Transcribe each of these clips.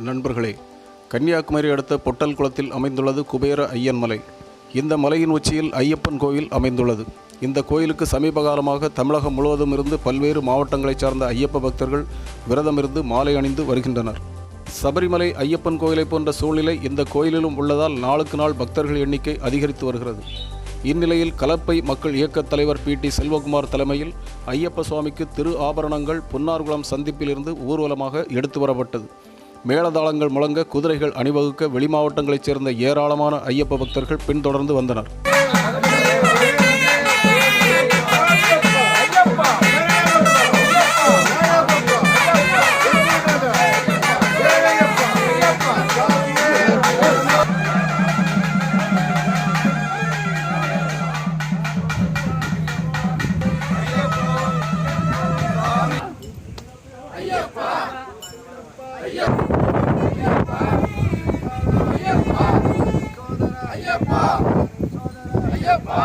நண்பர்களே கன்னியாகுமரி அடுத்த பொட்டல் குளத்தில் அமைந்துள்ளது குபேர ஐயன் மலை. இந்த மலையின் உச்சியில் ஐயப்பன் கோயில் அமைந்துள்ளது. இந்த கோயிலுக்கு சமீப காலமாக தமிழகம் முழுவதும் இருந்து பல்வேறு மாவட்டங்களைச் சார்ந்த ஐயப்ப பக்தர்கள் விரதமிருந்து மாலை அணிந்து வருகின்றனர். சபரிமலை ஐயப்பன் கோயிலை போன்ற சூழ்நிலை இந்த கோயிலிலும் உள்ளதால் நாளுக்கு நாள் பக்தர்கள் எண்ணிக்கை அதிகரித்து வருகிறது. இந்நிலையில் கலப்பை மக்கள் இயக்கத் தலைவர் பி. டி. செல்வகுமார் தலைமையில் ஐயப்ப சுவாமிக்கு திரு ஆபரணங்கள் பொன்னார்குளம் சந்திப்பிலிருந்து ஊர்வலமாக எடுத்து வரப்பட்டது. மேளதாளங்கள் முழங்க குதிரைகள் அணிவகுக்க வெளிமாவட்டங்களைச் சேர்ந்த ஏராளமான ஐயப்ப பக்தர்கள் பின்தொடர்ந்து வந்தனர். ஐயப்பா. ஐயப்பா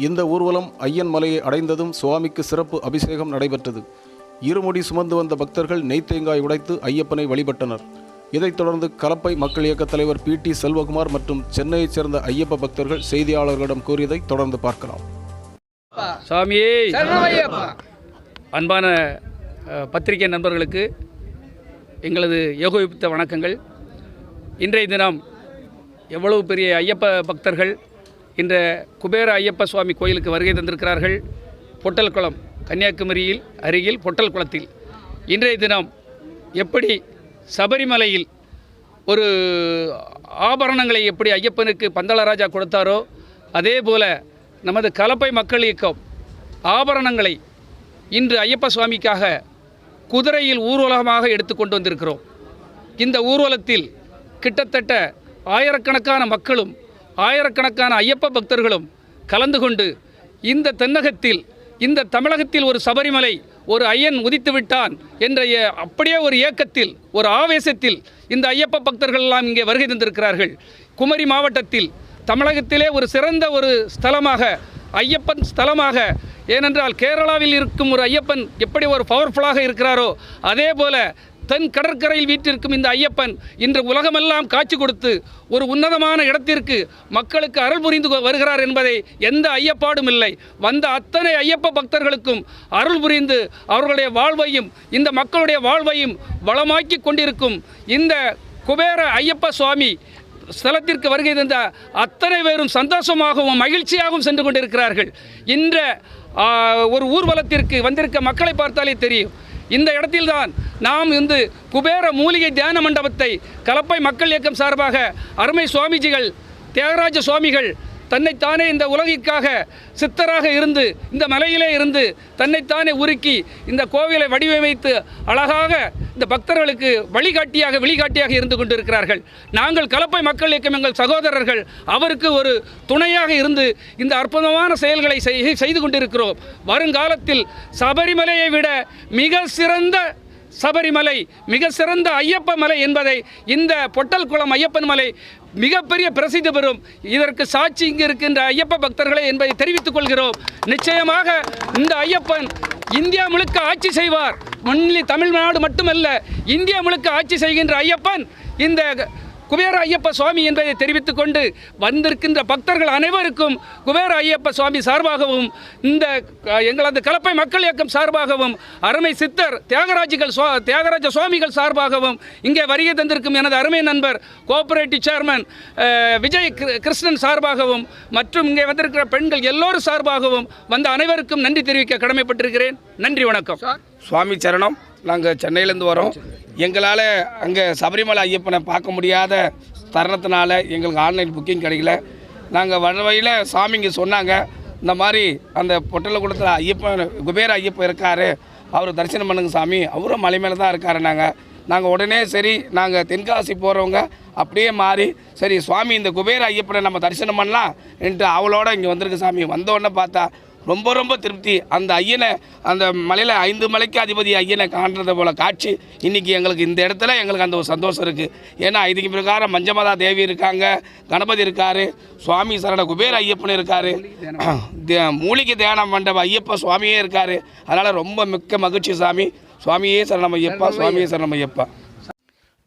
இந்த ஊர்வலம் ஐயன் மலையை அடைந்ததும் சுவாமிக்கு சிறப்பு அபிஷேகம் நடைபெற்றது. இருமுடி சுமந்து வந்த பக்தர்கள் நெய்த்தேங்காய் உடைத்து ஐயப்பனை வழிபட்டனர். இதைத் தொடர்ந்து கலப்பை மக்கள் இயக்கத் தலைவர் பி டி செல்வகுமார் மற்றும் சென்னையைச் சேர்ந்த ஐயப்ப பக்தர்கள் செய்தியாளர்களிடம் கூறியதை தொடர்ந்து பார்க்கலாம். சாமியே அன்பான அஹ், பத்திரிகை நண்பர்களுக்கு எங்களது ஏகோபித்த வணக்கங்கள். இன்றைய தினம் எவ்வளவு பெரிய ஐயப்ப பக்தர்கள் இந்த குபேர ஐயப்ப சுவாமி கோயிலுக்கு வருகை தந்திருக்கிறார்கள். பொட்டல் குளம் கன்னியாகுமரியில் அருகில் பொட்டல் குளத்தில் இன்றைய தினம் எப்படி சபரிமலையில் ஒரு ஆபரணங்களை எப்படி ஐயப்பனுக்கு பந்தளராஜா கொடுத்தாரோ அதே போல நமது கலப்பை மக்கள் இயக்கம் ஆபரணங்களை இன்று ஐயப்ப சுவாமிக்காக குதிரையில் ஊர்வலமாக எடுத்து கொண்டு வந்திருக்கிறோம். இந்த ஊர்வலத்தில் கிட்டத்தட்ட ஆயிரக்கணக்கான மக்களும் ஆயிரக்கணக்கான ஐயப்ப பக்தர்களும் கலந்து கொண்டு இந்த தென்னகத்தில் இந்த தமிழகத்தில் ஒரு சபரிமலை ஒரு ஐயன் உதித்து விட்டான் என்ற அப்படியே ஒரு ஏக்கத்தில் ஒரு ஆவேசத்தில் இந்த ஐயப்ப பக்தர்கள் எல்லாம் இங்கே வருகை தந்திருக்கிறார்கள். குமரி மாவட்டத்தில் தமிழகத்திலே ஒரு சிறந்த ஒரு ஸ்தலமாக ஐயப்பன் ஸ்தலமாக ஏனென்றால் கேரளாவில் இருக்கும் ஒரு ஐயப்பன் எப்படி ஒரு பவர்ஃபுல்லாக இருக்கிறாரோ அதே போல தென் கடற்கரையில் வீட்டிற்கும் இந்த ஐயப்பன் இன்று உலகமெல்லாம் காட்சி கொடுத்து ஒரு உன்னதமான இடத்திற்கு மக்களுக்கு அருள் புரிந்து வருகிறார் என்பதை எந்த ஐயப்பாடும் இல்லை. வந்த அத்தனை ஐயப்ப பக்தர்களுக்கும் அருள் புரிந்து அவர்களுடைய வாழ்வையும் இந்த மக்களுடைய வாழ்வையும் வளமாக்கி கொண்டிருக்கும் இந்த குபேர ஐயப்ப சுவாமி ஸ்தலத்திற்கு வருகை தந்த அத்தனை பேரும் சந்தோஷமாகவும் மகிழ்ச்சியாகவும் சென்று கொண்டிருக்கிறார்கள். இன்ற ஒரு ஊர்வலத்திற்கு வந்திருக்க மக்களை பார்த்தாலே தெரியும். இந்த இடத்தில்தான் நாம் இந்த குபேர மூலிகை தியான மண்டபத்தை கலப்பை மக்கள் இயக்கம் சார்பாக அருமை சுவாமிஜிகள் தியாகராஜ சுவாமிகள் தன்னைத்தானே இந்த உலகிற்காக சித்தராக இருந்து இந்த மலையிலே இருந்து தன்னைத்தானே உருக்கி இந்த கோவிலை வடிவமைத்து அழகாக இந்த பக்தர்களுக்கு வழிகாட்டியாக வழிகாட்டியாக இருந்து கொண்டிருக்கிறார்கள். நாங்கள் கலப்பை மக்கள் இயக்கம் எங்கள் சகோதரர்கள் அவருக்கு ஒரு துணையாக இருந்து இந்த அற்புதமான செயல்களை செய்து கொண்டிருக்கிறோம். வருங்காலத்தில் சபரிமலையை விட மிக சிறந்த சபரிமலை மிக சிறந்த ஐயப்ப மலை என்பதை இந்த பொட்டல் குளம் ஐயப்பன் மலை மிகப்பெரிய பிரசித்தி பெறும். இதற்கு சாட்சி இங்கு இருக்கின்ற ஐயப்ப பக்தர்களே என்பதை தெரிவித்துக் கொள்கிறோம். நிச்சயமாக இந்த ஐயப்பன் இந்தியா முழுக்க ஆட்சி செய்வார். ஒன்லி தமிழ்நாடு மட்டுமல்ல இந்தியா முழுக்க ஆட்சி செய்கின்ற ஐயப்பன் இந்த குபேர ஐயப்ப சுவாமி என்பதை தெரிவித்துக் கொண்டு வந்திருக்கின்ற பக்தர்கள் அனைவருக்கும் குபேர ஐயப்ப சுவாமி சார்பாகவும் இந்த எங்களது கலப்பை மக்கள் இயக்கம் சார்பாகவும் அருமை சித்தர் தியாகராஜிகள் சுவா தியாகராஜ சுவாமிகள் சார்பாகவும் இங்கே வருகை தந்திருக்கும் எனது அருமை நண்பர் கோஆபரேட்டிவ் சேர்மன் விஜய் கிரு- கிருஷ்ணன் சார்பாகவும் மற்றும் இங்கே வந்திருக்கிற பெண்கள் எல்லோரும் சார்பாகவும் வந்த அனைவருக்கும் நன்றி தெரிவிக்க கடமைப்பட்டிருக்கிறேன். நன்றி வணக்கம். சுவாமி சரணம். நாங்கள் சென்னையிலேருந்து வரோம். எங்களால் அங்கே சபரிமலை ஐயப்பனை பார்க்க முடியாத தருணத்தினால எங்களுக்கு ஆன்லைன் புக்கிங் கிடைக்கல. நாங்கள் வர வழியில் சாமிங்க சொன்னாங்க. இந்த மாதிரி அந்த பொட்டலக்குளத்தில் ஐயப்பன் குபேர ஐயப்பன் இருக்கார். அவர் தரிசனம் பண்ணுங்க சாமி. அவரும் மலை மேலே தான் இருக்காரு நாங்கள் நாங்கள் உடனே சரி நாங்கள் தென்காசி போகிறவங்க அப்படியே மாறி சரி சுவாமி இந்த குபேர ஐயப்பனை நம்ம தரிசனம் பண்ணலாம். என்று அவளோட இங்கே வந்திருக்கு சாமி. வந்தோடனே பார்த்தா ரொம்ப ரொம்ப திருப்தி. அந்த ஐயனை அந்த மலையில் ஐந்து மலைக்கு அதிபதி ஐயனை காண்றது போல காட்சி. இன்னைக்கு எங்களுக்கு இந்த இடத்துல எங்களுக்கு அந்த ஒரு சந்தோஷம் இருக்குது ஏன்னா இதுக்கு பிரகாரம் மஞ்சமதா தேவி இருக்காங்க கணபதி இருக்காரு சுவாமி சரண குபேர ஐயப்பன் இருக்காரு. மூலிகை தியான மண்டப ஐயப்ப சுவாமியே இருக்காரு. அதனால் ரொம்ப மிக்க மகிழ்ச்சி சாமி. சுவாமியே சரணம் ஐயப்பா சுவாமியே சரணம் ஐயப்பா.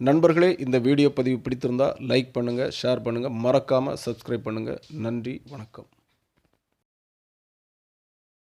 நண்பர்களே இந்த வீடியோ பதிவு பிடித்திருந்தால் லைக் பண்ணுங்கள் ஷேர் பண்ணுங்கள் மறக்காமல் சப்ஸ்கிரைப் பண்ணுங்கள் நன்றி வணக்கம்.